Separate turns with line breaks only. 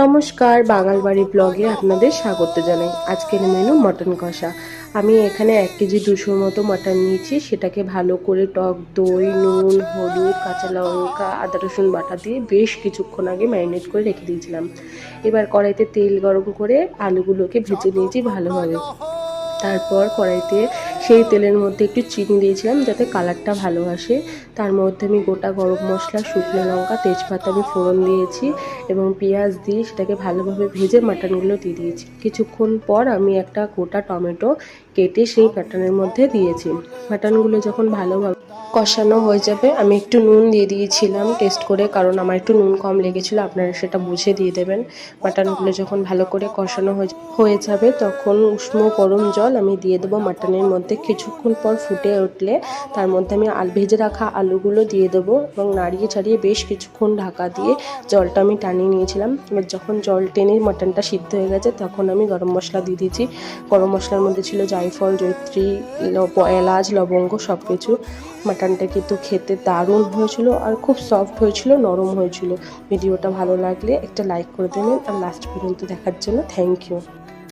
নমস্কার বাঙাল বাড়ি ব্লগে আপনাদের স্বাগত জানাই। আজকের মেনু মটন কষা। আমি এখানে এক কেজি দুশোর মতো মটন নিয়েছি। সেটাকে ভালো করে টক দই, নুন, হলুদ, কাঁচা লঙ্কা, আদা, রসুন বাটা দিয়ে বেশ কিছুক্ষণ আগে ম্যারিনেট করে রেখে দিয়েছিলাম। এবার কড়াইতে তেল গরম করে আলুগুলোকে ভেজে নিয়েছি ভালোভাবে। তারপর কড়াইতে সেই তেলের মধ্যে একটু চিনি দিয়েছিলাম যাতে কালারটা ভালো আসে। তার মধ্যে আমি গোটা গরম মশলা, শুকনো লঙ্কা, তেজপাতা আমি ফোড়ন দিয়েছি এবং পেঁয়াজ দিয়ে সেটাকে ভালোভাবে ভেজে মাটনগুলো দিয়ে দিয়েছি। কিছুক্ষণ পর আমি একটা গোটা টমেটো কেটে সেই মাটনের মধ্যে দিয়েছি। মাটনগুলো যখন ভালোভাবে কষানো হয়ে যাবে। আমি একটু নুন দিয়ে দিয়েছিলাম টেস্ট করে, কারণ আমার একটু নুন কম লেগেছিলো, আপনারা সেটা বুঝে দিয়ে দেবেন। মাটনগুলো যখন ভালো করে কষানো হয়ে যাবে, তখন উষ্ণ গরম জল আমি দিয়ে দেবো মাটনের মধ্যে। কিছুক্ষণ পর ফুটে উঠলে তার মধ্যে আমি আল ভেজে রাখা আলুগুলো দিয়ে দেবো এবং নাড়িয়ে ছাড়িয়ে বেশ কিছুক্ষণ ঢাকা দিয়ে জলটা আমি টানিয়ে নিয়েছিলাম। এবার যখন জল টেনে মাটনটা সিদ্ধ হয়ে গেছে, তখন আমি গরম মশলা দিয়ে দিয়েছি। গরম মশলার মধ্যে ছিল জায়ফল জৈত্রী এলাচ, লবঙ্গ সব কিছু মাটনটা কিন্তু খেতে দারুণ হয়েছিল আর খুব সফট হয়েছিল, নরম হয়েছিল। ভিডিওটা ভালো লাগলে একটা লাইক করে দেবেন। আর লাস্ট পর্যন্ত দেখার জন্য থ্যাংক ইউ